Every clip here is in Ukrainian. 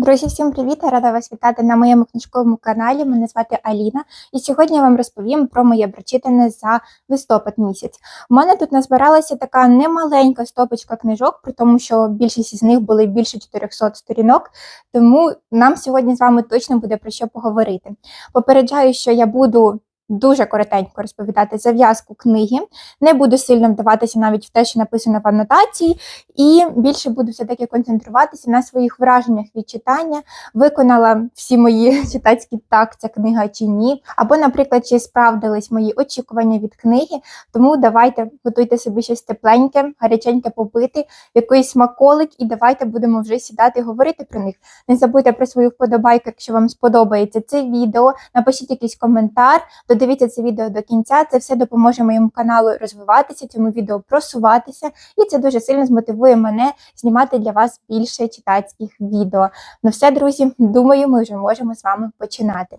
Друзі, всім привіт! Рада вас вітати на моєму книжковому каналі. Мене звати Аліна, і сьогодні я вам розповім про моє прочитане за листопад місяць. У мене тут назбиралася така немаленька стопочка книжок, при тому, що більшість із них були більше 400 сторінок. Тому нам сьогодні з вами точно буде про що поговорити. Попереджаю, що я буду. Дуже коротенько розповідати зав'язку книги, не буду сильно вдаватися навіть в те, що написано в анотації, і більше буду все-таки концентруватися на своїх враженнях від читання, виконала всі мої читацькі так, ця книга чи ні. Або, наприклад, чи справдились мої очікування від книги. Тому давайте готуйте собі щось тепленьке, гаряченьке попити, якийсь смаколик, і давайте будемо вже сідати і говорити про них. Не забудьте про свою вподобайку, якщо вам сподобається це відео. Напишіть якийсь коментар, додивіться це відео до кінця. Це все допоможе моєму каналу розвиватися, цьому відео просуватися, і це дуже сильно змотивує мене знімати для вас більше читацьких відео. Ну все, друзі, думаю, ми вже можемо з вами починати.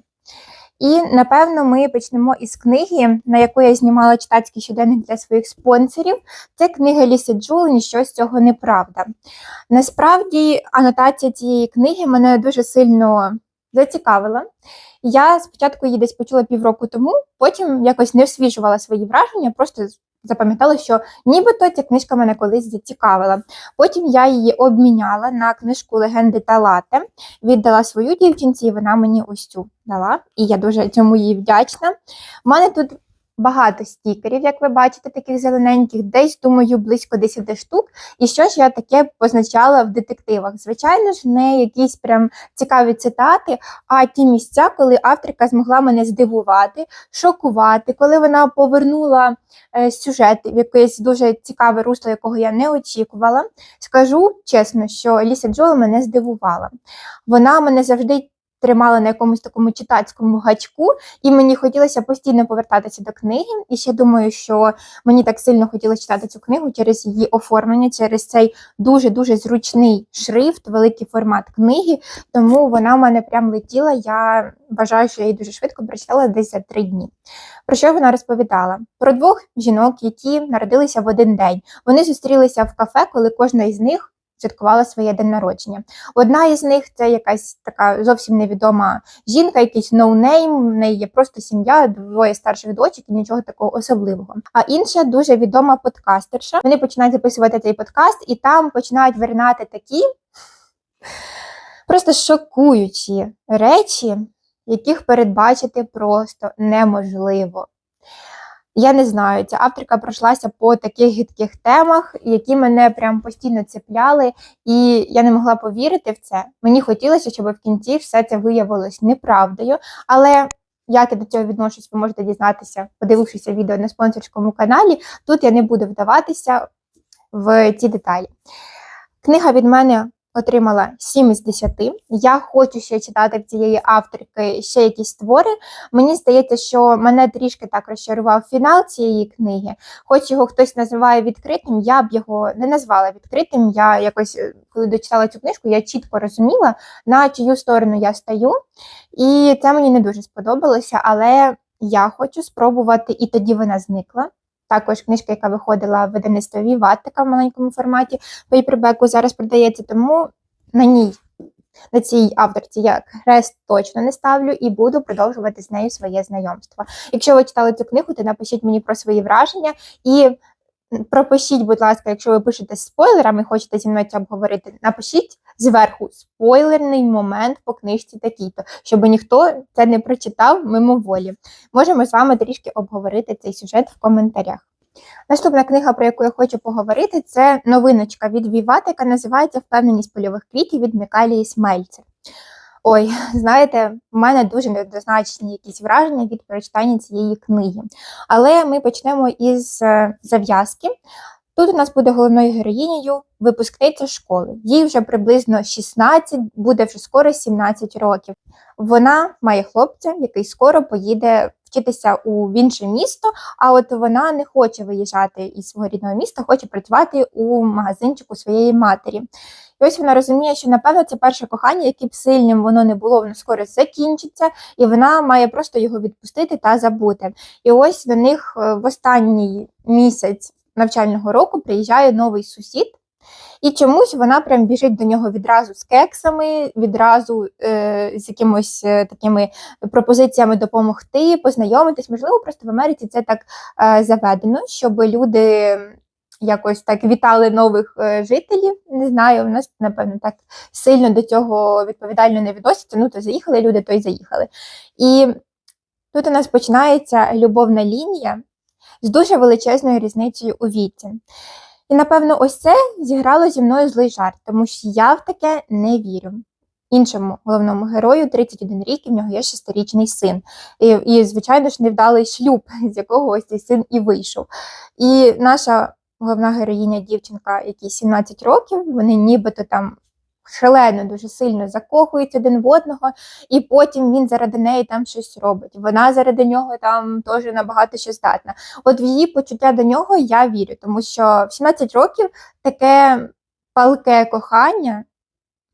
І напевно ми почнемо із книги, на яку я знімала читацький щоденник для своїх спонсорів. Це книга Ліси Джул, ніщо з цього неправда. Насправді, анотація цієї книги мене дуже сильно зацікавила. Я спочатку її десь почула півроку тому, потім якось не освіжувала свої враження, просто запам'ятала, що нібито ця книжка мене колись зацікавила. Потім я її обміняла на книжку Легенди та лате, віддала свою дівчинці, і вона мені ось цю дала. І я дуже цьому їй вдячна. У мене тут багато стікерів, як ви бачите, таких зелененьких, десь, думаю, близько 10 штук. І що ж я таке позначала в детективах? Звичайно ж, не якісь прям цікаві цитати, а ті місця, коли авторка змогла мене здивувати, шокувати, коли вона повернула е, сюжет в якесь дуже цікаве русло, якого я не очікувала. Скажу чесно, що Ліса Джол мене здивувала. Вона мене завжди тримала на якомусь такому читацькому гачку, і мені хотілося постійно повертатися до книги. І ще думаю, що мені так сильно хотілося читати цю книгу через її оформлення, через цей дуже-дуже зручний шрифт, великий формат книги. Тому вона в мене прям летіла. Я вважаю, що я її дуже швидко прочитала десь за три дні. Про що вона розповідала? Про двох жінок, які народилися в один день. Вони зустрілися в кафе, коли кожна із них святкувала своє день народження. Одна із них це якась така зовсім невідома жінка, якийсь ноунейм, в неї є просто сім'я, двоє старших дочок і нічого такого особливого. А інша дуже відома подкастерша. Вони починають записувати цей подкаст, і там починають виринати такі просто шокуючі речі, яких передбачити просто неможливо. Я не знаю, ця авторка пройшлася по таких гидких темах, які мене прям постійно цепляли, і я не могла повірити в це. Мені хотілося, щоб в кінці все це виявилось неправдою. Але як я до цього відношусь, ви можете дізнатися, подивившися відео на спонсорському каналі. Тут я не буду вдаватися в ці деталі. Книга від мене отримала 7 із 10. Я хочу ще читати в цієї авторки ще якісь твори. Мені здається, що мене трішки так розчарував фінал цієї книги. Хоч його хтось називає відкритим, я б його не назвала відкритим. Я якось, е, коли дочитала цю книжку, я чітко розуміла, на чию сторону я стаю. І це мені не дуже сподобалося, але я хочу спробувати, і тоді вона зникла. Також книжка, яка виходила в видавництві Ваттика в маленькому форматі пейпербеку, зараз продається, тому на ній, на цій авторці я хрест точно не ставлю і буду продовжувати з нею своє знайомство. Якщо ви читали цю книгу, то напишіть мені про свої враження і пропишіть, будь ласка, якщо ви пишете спойлерами, хочете зі мною це обговорити, напишіть зверху спойлерний момент по книжці такій-то, щоб ніхто це не прочитав мимоволі. Можемо з вами трішки обговорити цей сюжет в коментарях. Наступна книга, про яку я хочу поговорити, це новиночка від Віват, яка називається Впевненість польових квітів від Мікалії Смельцер. Ой, знаєте, в мене дуже неоднозначні якісь враження від прочитання цієї книги. Але ми почнемо із е, зав'язки. Тут у нас буде головною героїнею випускниця школи. Їй вже приблизно 16, буде вже скоро 17 років. Вона має хлопця, який скоро поїде вчитися у інше місто. А от вона не хоче виїжджати із свого рідного міста, хоче працювати у магазинчику своєї матері. І ось вона розуміє, що напевно це перше кохання, яке б сильним воно не було, воно скоро закінчиться, і вона має просто його відпустити та забути. І ось до них е, в останній місяць навчального року приїжджає новий сусід. І чомусь вона прям біжить до нього відразу з кексами, відразу е, з якимось е, такими пропозиціями допомогти, познайомитись. Можливо, просто в Америці це так е, заведено, щоб люди якось так вітали нових е, жителів. Не знаю, у нас, напевно, так сильно до цього відповідально не відносяться. Ну, то заїхали люди, то й заїхали. І тут у нас починається любовна лінія з дуже величезною різницею у віці. І, напевно, ось це зіграло зі мною злий жарт, тому що я в таке не вірю. Іншому головному герою 31 рік, і в нього є шестирічний син. І, і, звичайно ж, невдалий шлюб, з якого ось цей син і вийшов. І наша головна героїня, дівчинка, якій 17 років, вони нібито там шалено дуже сильно закохуються один в одного, і потім він заради неї там щось робить. Вона заради нього там теж набагато що здатна. От в її почуття до нього я вірю, тому що в 17 років таке палке кохання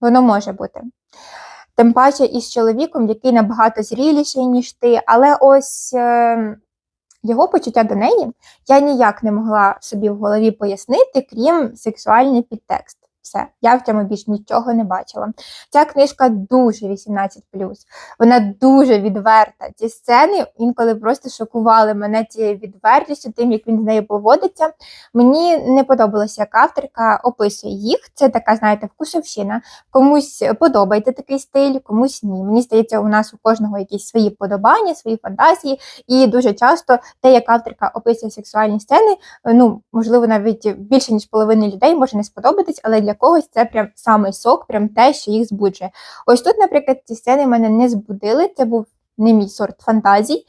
воно може бути. Тим паче із чоловіком, який набагато зріліший, ніж ти, але ось е, його почуття до неї я ніяк не могла собі в голові пояснити, крім сексуальний підтекст. Все, я в цьому більш нічого не бачила. Ця книжка дуже 18 Вона дуже відверта. Ці сцени інколи просто шокували мене цією відвертістю, тим, як він з нею поводиться. Мені не подобалося, як авторка описує їх. Це така, знаєте, вкусовщина. Комусь подобається такий стиль, комусь ні. Мені здається, у нас у кожного якісь свої подобання, свої фантазії, і дуже часто те, як авторка описує сексуальні сцени, ну можливо, навіть більше ніж половини людей може не сподобатись, але для когось це прям самий сок, прям те, що їх збуджує. Ось тут, наприклад, ці сцени мене не збудили. Це був не мій сорт фантазій.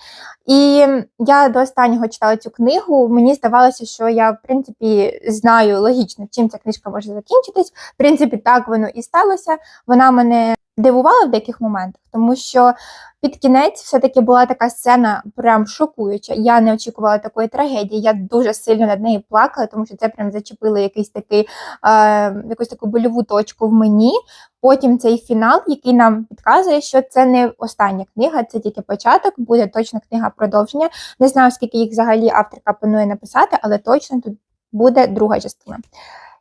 І я до останнього читала цю книгу. Мені здавалося, що я, в принципі, знаю логічно, чим ця книжка може закінчитись. В принципі, так воно і сталося. Вона мене дивувала в деяких моментах, тому що під кінець все-таки була така сцена прям шокуюча. Я не очікувала такої трагедії. Я дуже сильно над нею плакала, тому що це прям зачепило якийсь такий, е, якусь таку больову точку в мені. Потім цей фінал, який нам підказує, що це не остання книга, це тільки початок, буде точно книга продовження. Не знаю, скільки їх взагалі авторка планує написати, але точно тут буде друга частина.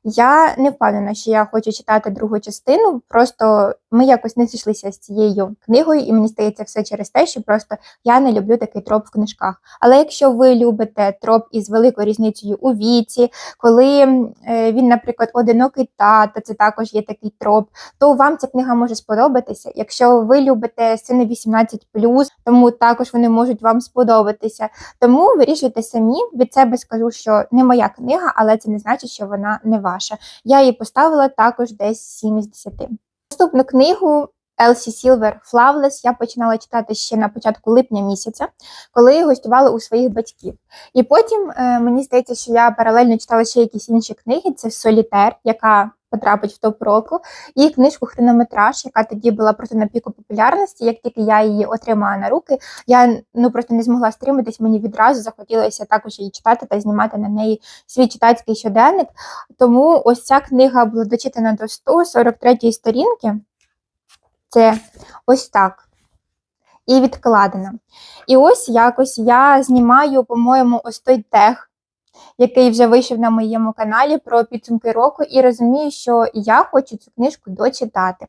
Я не впевнена, що я хочу читати другу частину. Просто ми якось не зійшлися з цією книгою, і мені здається, все через те, що просто я не люблю такий троп в книжках. Але якщо ви любите троп із великою різницею у віці, коли е, він, наприклад, одинокий тато, це також є такий троп, то вам ця книга може сподобатися. Якщо ви любите сцени 18+, тому також вони можуть вам сподобатися. Тому вирішуйте самі. Від себе скажу, що не моя книга, але це не значить, що вона не ваша. Я її поставила також десь 7 з 10. Наступну книгу Елсі Сілвер Флавлес я починала читати ще на початку липня місяця, коли гостювала у своїх батьків. І потім е, мені здається, що я паралельно читала ще якісь інші книги. Це Солітер, яка потрапить в топ року, і книжку Хронометраж, яка тоді була просто на піку популярності. Як тільки я її отримала на руки, я ну просто не змогла стриматись, мені відразу захотілося також її читати та знімати на неї свій читацький щоденник. Тому ось ця книга була дочитана до 143 сторінки. Це ось так. І відкладена. І ось якось я знімаю, по-моєму, ось той тег, який вже вийшов на моєму каналі про підсумки року, і розумію, що я хочу цю книжку дочитати.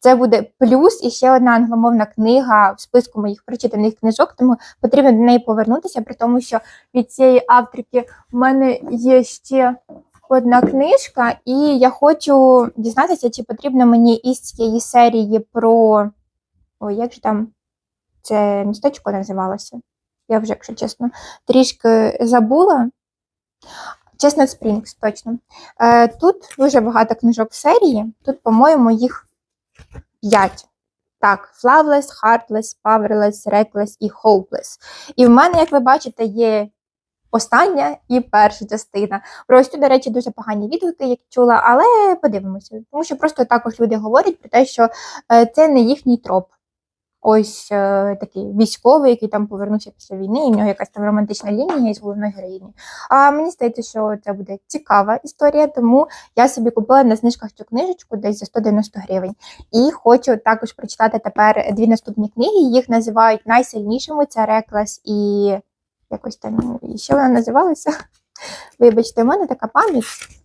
Це буде плюс і ще одна англомовна книга в списку моїх прочитаних книжок, тому потрібно до неї повернутися, при тому, що від цієї авторки в мене є ще одна книжка, і я хочу дізнатися, чи потрібно мені із цієї серії про. Ой, як же там це містечко називалося? Я вже, якщо чесно, трішки забула. Чесно, Спрінгс, точно. Е, Тут дуже багато книжок в серії. Тут, по-моєму, їх 5. Так, Flaveless, Heartless, Powerless, Reckless і Hopeless. І в мене, як ви бачите, є остання і перша частина. Про ось цю, до речі, дуже погані відгуки, як чула, але подивимося. Тому що просто також люди говорять про те, що е, це не їхній троп. Ось е, такий військовий, який там повернувся після війни, і в нього якась там романтична лінія із головної героїні. А мені здається, що це буде цікава історія, тому я собі купила на знижках цю книжечку десь за 190 гривень. І хочу також прочитати тепер дві наступні книги. Їх називають найсильнішими. Це Реклас і якось там і ще вона називалася. Вибачте, у мене така пам'ять.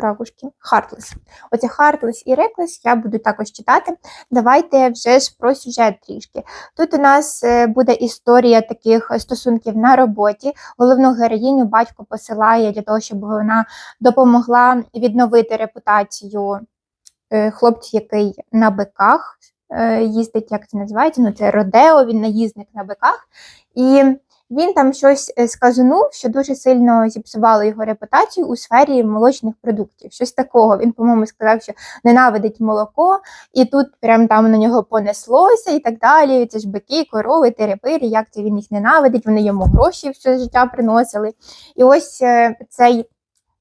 Ракушки. Heartless. Оце Heartless і Reckless я буду також читати. Давайте вже ж про сюжет трішки. Тут у нас е, буде історія таких стосунків на роботі. Головну героїню батько посилає для того, щоб вона допомогла відновити репутацію е, хлопця, який на биках е, їздить, як це називається? Ну, це Родео, він наїзник на биках. І він там щось е, сказанув, що дуже сильно зіпсувало його репутацію у сфері молочних продуктів. Щось такого. Він, по-моєму, сказав, що ненавидить молоко, і тут прям там на нього понеслося і так далі. Це ж бики, корови, терепири, як це він їх ненавидить, вони йому гроші все життя приносили. І ось е, цей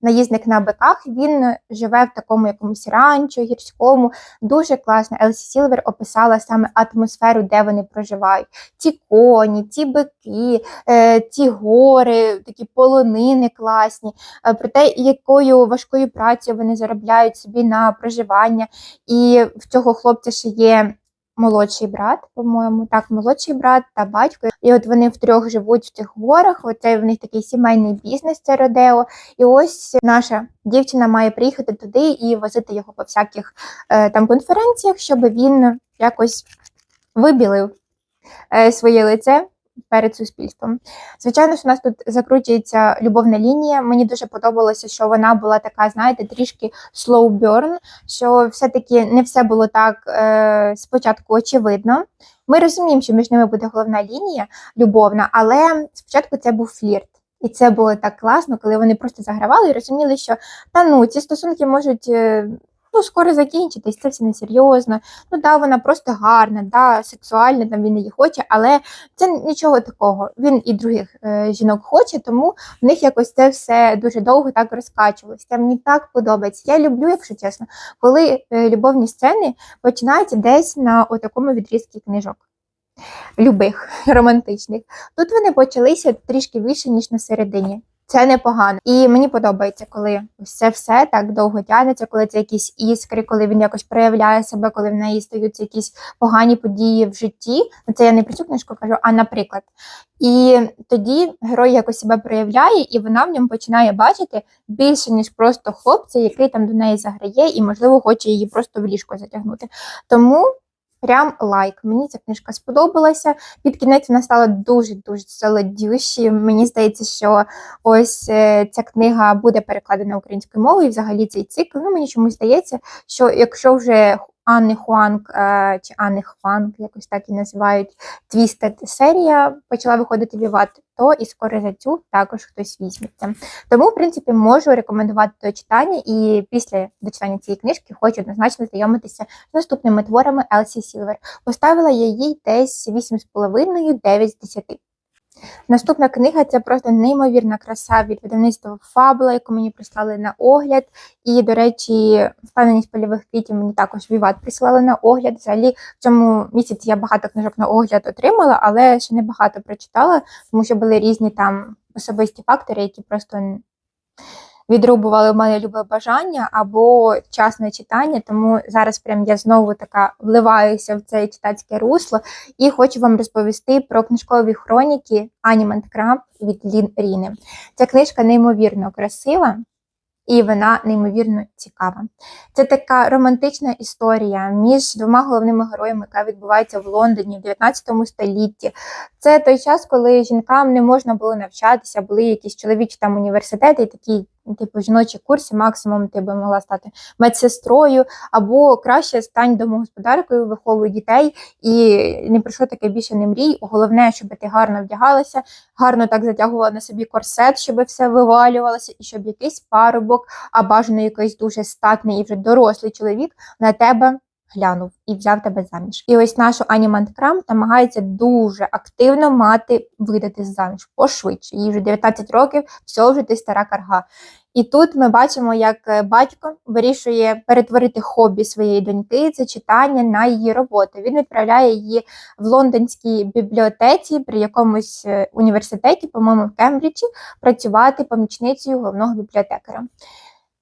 наїзник на биках, він живе в такому якомусь ранчо гірському. Дуже класно. Елсі Сілвер описала саме атмосферу, де вони проживають. Ці коні, ці бики, е, ці гори, такі полонини класні, е, про те, якою важкою працею вони заробляють собі на проживання. І в цього хлопця ще є. Молодший брат, по-моєму, так, молодший брат та батько. І от вони втрьох живуть в цих горах. Оце в них такий сімейний бізнес, це Родео. І ось наша дівчина має приїхати туди і возити його по всяких е, там конференціях, щоб він якось вибілив е, своє лице перед суспільством. Звичайно, що у нас тут закручується любовна лінія. Мені дуже подобалося, що вона була така, знаєте, трішки slow burn, що все-таки не все було так е, спочатку очевидно. Ми розуміємо, що між ними буде головна лінія любовна, але спочатку це був флірт. І це було так класно, коли вони просто загравали і розуміли, що та ну ці стосунки можуть е, ну, скоро закінчитись, це все несерйозно. Ну да, вона просто гарна, да, сексуальна, там він її хоче, але це нічого такого. Він і других е, жінок хоче, тому в них якось це все дуже довго так розкачувалось. Це мені так подобається. Я люблю, якщо чесно, коли е, любовні сцени починаються десь на такому відрізку книжок. Любих романтичних. Тут вони почалися трішки більше, ніж на середині. Це непогано. І мені подобається, коли ось це все так довго тягнеться, коли це якісь іскри, коли він якось проявляє себе, коли в неї стаються якісь погані події в житті. Це я не про книжку кажу, а наприклад. І тоді герой якось себе проявляє, і вона в ньому починає бачити більше, ніж просто хлопця, який там до неї заграє, і, можливо, хоче її просто в ліжко затягнути. Тому. Прям лайк. Мені ця книжка сподобалася. Під кінець вона стала дуже-дуже солодющі. Мені здається, що ось е, ця книга буде перекладена українською мовою. І взагалі цей цикл. Ну, мені чомусь здається, що якщо вже Анни Хуанг е, чи Анни Хванг, якось так і називають Твістед серія, почала виходити Віват, то і скоро за цю також хтось візьметься. Тому, в принципі, можу рекомендувати до читання, і після дочитання цієї книжки хочу однозначно знайомитися з наступними творами Елсі Сілвер. Поставила я їй десь 8,5-9 з 10. Наступна книга це просто неймовірна краса від видавництва Фабула, яку мені прислали на огляд. І, до речі, впевненість польових квітів мені також Віват прислали на огляд. Взагалі в цьому місяці я багато книжок на огляд отримала, але ще не багато прочитала, тому що були різні там особисті фактори, які просто відрубували в мене любе бажання або час на читання. Тому зараз прям я знову така вливаюся в це читацьке русло і хочу вам розповісти про книжкові хроніки Анімент Краб від Лін Ріни. Ця книжка неймовірно красива. І вона неймовірно цікава. Це така романтична історія між двома головними героями, яка відбувається в Лондоні в 19 столітті. Це той час, коли жінкам не можна було навчатися, були якісь чоловічі там університети, і такі типу жіночі курси, максимум ти би могла стати медсестрою, або краще стань домогосподаркою, виховуй дітей і не про що таке більше не мрій. Головне, щоб ти гарно вдягалася, гарно так затягувала на собі корсет, щоб все вивалювалося, і щоб якийсь парубок, а бажано якийсь дуже статний і вже дорослий чоловік на тебе глянув і взяв тебе заміж. І ось нашу Ані Манткрам намагається дуже активно мати видати заміж пошвидше. Їй вже 19 років, все вже ти стара карга. І тут ми бачимо, як е, батько вирішує перетворити хобі своєї доньки, це читання на її роботу. Він відправляє її в лондонській бібліотеці при якомусь е, університеті, по-моєму, в Кембриджі, працювати помічницею головного бібліотекаря.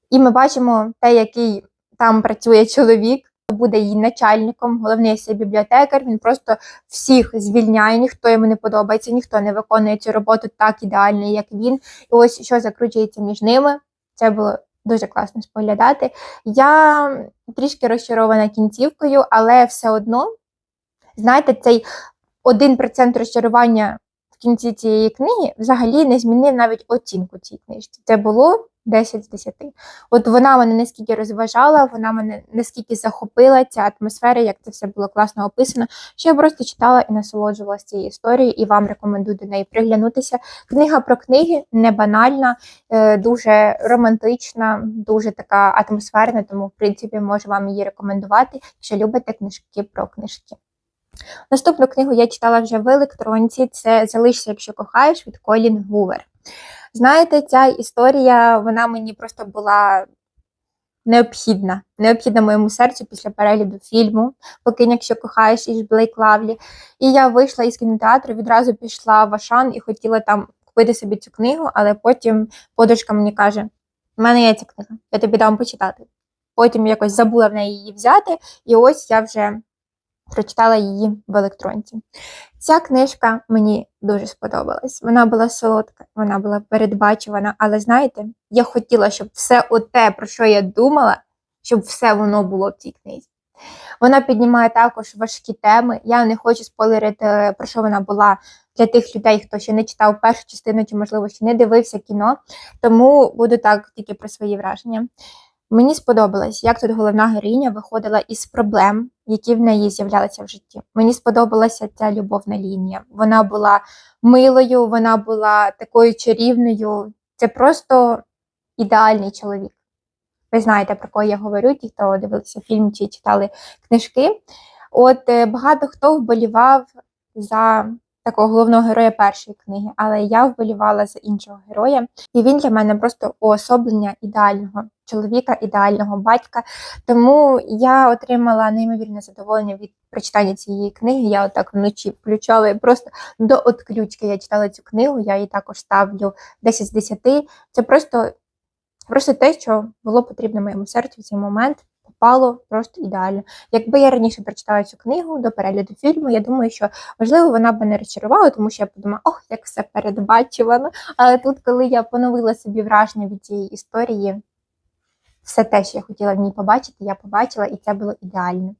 І ми бачимо те, який там працює чоловік буде її начальником, головний цей бібліотекар. Він просто всіх звільняє, ніхто йому не подобається, ніхто не виконує цю роботу так ідеально, як він. І ось що закручується між ними. Це було дуже класно споглядати. Я трішки розчарована кінцівкою, але все одно, знаєте, цей 1% розчарування в кінці цієї книги взагалі не змінив навіть оцінку цій книжці. Це було 10 з 10. От вона мене наскільки розважала, вона мене наскільки захопила ця атмосфера, як це все було класно описано, що я просто читала і насолоджувалася цією історією, і вам рекомендую до неї приглянутися. Книга про книги не банальна, е, дуже романтична, дуже така атмосферна, тому, в принципі, можу вам її рекомендувати, якщо любите книжки про книжки. Наступну книгу я читала вже в електронці. Це Залишся, якщо кохаєш від Колін Гувер. Знаєте, ця історія вона мені просто була необхідна. Необхідна моєму серцю після перегляду фільму Покинь, якщо кохаєш із Блейк Лавлі. І я вийшла із кінотеатру, відразу пішла в Ашан і хотіла там купити собі цю книгу, але потім подружка мені каже: в мене є ця книга, я тобі дам почитати. Потім якось забула в неї її взяти, і ось я вже прочитала її в електронці. Ця книжка мені дуже сподобалась. Вона була солодка, вона була передбачувана, але знаєте, я хотіла, щоб все те, про що я думала, щоб все воно було в цій книзі. Вона піднімає також важкі теми. Я не хочу спойлерити, про що вона була для тих людей, хто ще не читав першу частину, чи, можливо, ще не дивився кіно, тому буду так тільки про свої враження. Мені сподобалось, як тут головна героїня виходила із проблем, які в неї з'являлися в житті. Мені сподобалася ця любовна лінія. Вона була милою, вона була такою чарівною. Це просто ідеальний чоловік. Ви знаєте, про кого я говорю, ті, хто дивилися фільм чи читали книжки. От е, багато хто вболівав за такого головного героя першої книги, але я вболівала за іншого героя, і він для мене просто уособлення ідеального чоловіка, ідеального батька. Тому я отримала неймовірне задоволення від прочитання цієї книги. Я отак вночі включала і просто до отключки я читала цю книгу. Я її також ставлю 10 з 10. Це просто, просто те, що було потрібно моєму серцю в цей момент. Попало просто ідеально. Якби я раніше прочитала цю книгу до перегляду фільму, я думаю, що можливо вона б не розчарувала, тому що я подумала, ох, як все передбачувано. Але тут, коли я поновила собі враження від цієї історії, все те, що я хотіла в ній побачити, я побачила, і це було ідеально.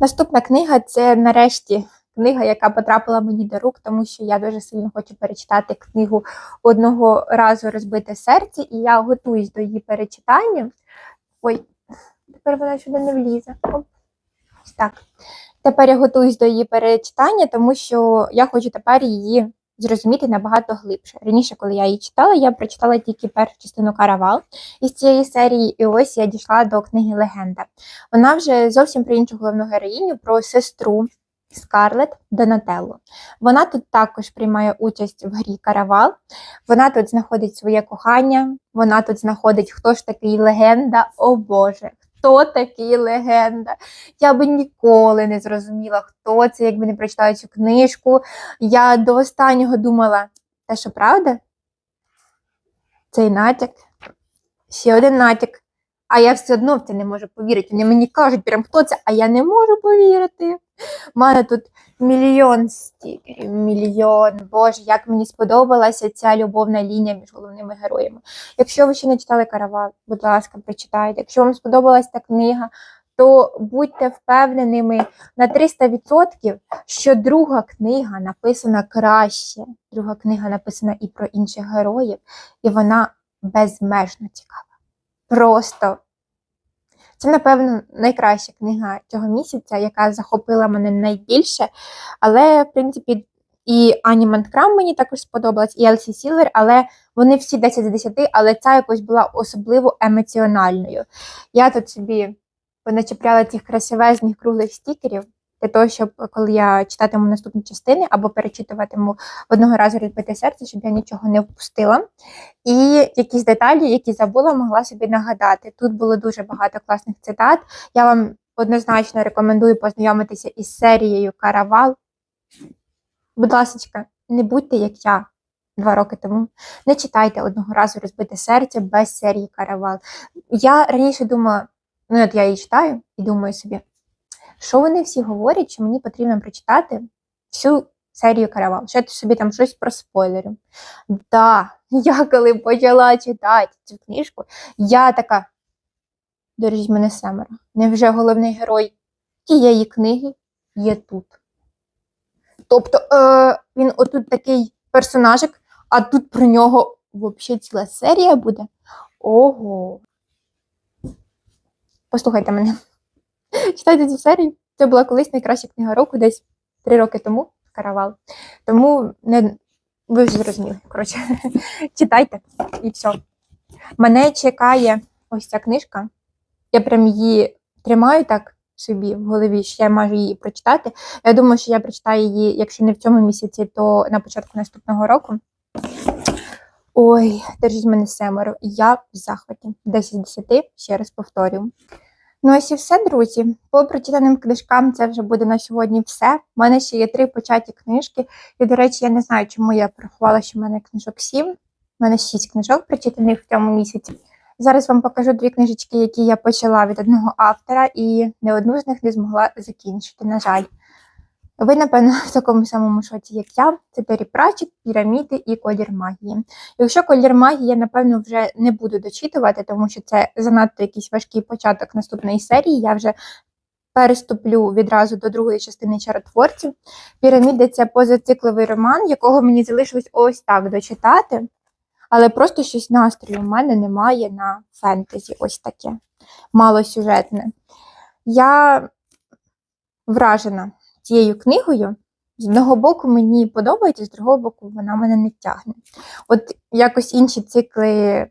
Наступна книга це нарешті книга, яка потрапила мені до рук, тому що я дуже сильно хочу перечитати книгу одного разу розбите серце, і я готуюсь до її перечитання. Ой, тепер вона сюди не влізе. Оп. Так. Тепер я готуюсь до її перечитання, тому що я хочу тепер її зрозуміти набагато глибше. Раніше, коли я її читала, я прочитала тільки першу частину Каравал із цієї серії, і ось я дійшла до книги Легенда. Вона вже зовсім про іншу головну героїню, про сестру. Скарлет Донателло. Вона тут також приймає участь в грі Каравал. Вона тут знаходить своє кохання, вона тут знаходить, хто ж такий легенда, о Боже, хто такий легенда. Я би ніколи не зрозуміла, хто це, якби не прочитала цю книжку. Я до останнього думала, те, що правда? Цей натяк, ще один натяк. А я все одно в це не можу повірити. Вони мені кажуть, прям хто це, а я не можу повірити. У мене тут мільйон стікерів, мільйон. Боже, як мені сподобалася ця любовна лінія між головними героями. Якщо ви ще не читали Каравал, будь ласка, прочитайте. Якщо вам сподобалась та книга, то будьте впевненими на 300%, що друга книга написана краще. Друга книга написана і про інших героїв, і вона безмежно цікава. Просто це, напевно, найкраща книга цього місяця, яка захопила мене найбільше. Але, в принципі, і Ані Манткрам мені також сподобалась, і Елсі Сілер, але вони всі 10 з 10, але ця якось була особливо емоціональною. Я тут собі поначепляла цих красивезних круглих стікерів для того, щоб коли я читатиму наступні частини або перечитуватиму одного разу розбите серце, щоб я нічого не впустила. І якісь деталі, які забула, могла собі нагадати. Тут було дуже багато класних цитат. Я вам однозначно рекомендую познайомитися із серією Каравал. Будь ласка, не будьте як я. Два роки тому не читайте одного разу розбите серце без серії Каравал. Я раніше думала, ну от я її читаю і думаю собі, що вони всі говорять, що мені потрібно прочитати всю серію каравал. Що я собі там щось про спойлерю. Да, я коли почала читати цю книжку, я така. Дорожіть мене семеро. Невже головний герой тієї книги є тут? Тобто е, він отут такий персонажик, а тут про нього взагалі ціла серія буде. Ого. Послухайте мене. Читайте цю серію. Це була колись найкраща книга року, десь три роки тому каравал. Тому не... ви вже зрозуміли. Коротше, читайте і все. Мене чекає ось ця книжка. Я прям її тримаю так собі в голові, що я можу її прочитати. Я думаю, що я прочитаю її, якщо не в цьому місяці, то на початку наступного року. Ой, держіть мене семеро. Я в захваті. 10 з 10, ще раз повторюю. Ну, ось і все, друзі. По прочитаним книжкам це вже буде на сьогодні все. У мене ще є три початі книжки. І, до речі, я не знаю, чому я порахувала, що в мене книжок сім. У мене шість книжок прочитаних в цьому місяці. Зараз вам покажу дві книжечки, які я почала від одного автора, і не одну з них не змогла закінчити, на жаль. Ви, напевно, в такому самому шоці, як я. Це Террі Пратчет, піраміди і колір магії. Якщо колір магії, я, напевно, вже не буду дочитувати, тому що це занадто якийсь важкий початок наступної серії. Я вже переступлю відразу до другої частини чаротворців. Піраміди це позацикловий роман, якого мені залишилось ось так дочитати. Але просто щось настрою в мене немає на фентезі. Ось таке. Малосюжетне. Я вражена цією книгою. З одного боку мені подобається, з другого боку, вона мене не тягне. От якось інші цикли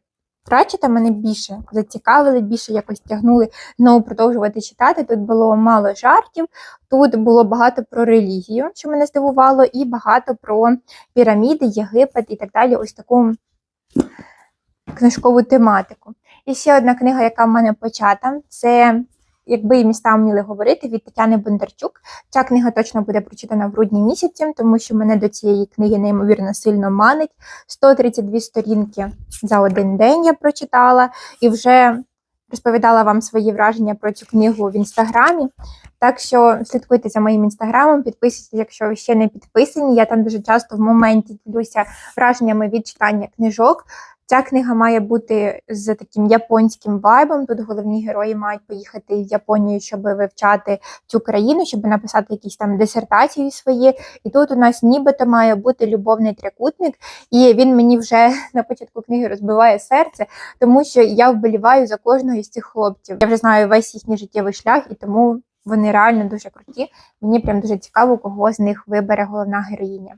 Пратчета мене більше зацікавили, більше якось тягнули знову продовжувати читати. Тут було мало жартів, тут було багато про релігію, що мене здивувало, і багато про піраміди, Єгипет і так далі. Ось таку книжкову тематику. І ще одна книга, яка в мене почата, це Якби і міста вміли говорити від Тетяни Бондарчук. Ця книга точно буде прочитана в грудні місяці, тому що мене до цієї книги неймовірно сильно манить. 132 сторінки за один день я прочитала і вже розповідала вам свої враження про цю книгу в інстаграмі. Так що слідкуйте за моїм інстаграмом, підписуйтесь, якщо ви ще не підписані. Я там дуже часто в моменті ділюся враженнями від читання книжок. Ця книга має бути з таким японським вайбом. Тут головні герої мають поїхати в Японію, щоб вивчати цю країну, щоб написати якісь там дисертації свої. І тут у нас нібито має бути любовний трикутник, і він мені вже на початку книги розбиває серце, тому що я вболіваю за кожного із цих хлопців. Я вже знаю весь їхній життєвий шлях, і тому вони реально дуже круті. Мені прям дуже цікаво, кого з них вибере головна героїня.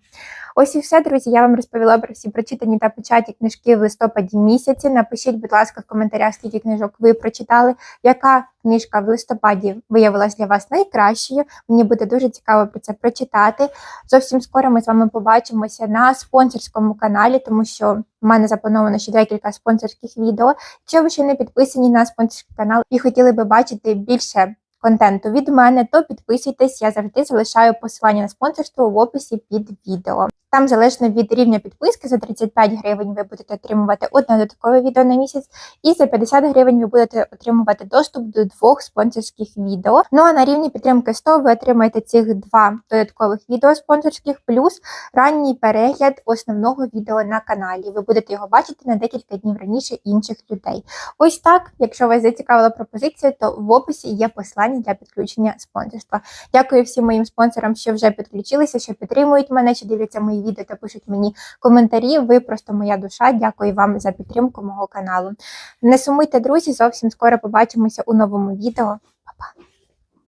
Ось і все, друзі. Я вам розповіла про всі прочитані та початі книжки в листопаді місяці. Напишіть, будь ласка, в коментарях, скільки книжок ви прочитали, яка книжка в листопаді виявилась для вас найкращою. Мені буде дуже цікаво про це прочитати. Зовсім скоро ми з вами побачимося на спонсорському каналі, тому що в мене заплановано ще декілька спонсорських відео. Якщо ви ще не підписані на спонсорський канал і хотіли би бачити більше контенту від мене, то підписуйтесь, я завжди залишаю посилання на спонсорство в описі під відео. Там залежно від рівня підписки, за 35 гривень ви будете отримувати одне додаткове відео на місяць, і за 50 гривень ви будете отримувати доступ до двох спонсорських відео. Ну а на рівні підтримки 100 ви отримаєте цих два додаткових відео спонсорських, плюс ранній перегляд основного відео на каналі. Ви будете його бачити на декілька днів раніше інших людей. Ось так, якщо вас зацікавила пропозиція, то в описі є посилання для підключення спонсорства. Дякую всім моїм спонсорам, що вже підключилися, що підтримують мене, що дивляться мої відео та пишуть мені коментарі. Ви просто моя душа. Дякую вам за підтримку мого каналу. Не сумуйте, друзі, зовсім скоро побачимося у новому відео. Па-па!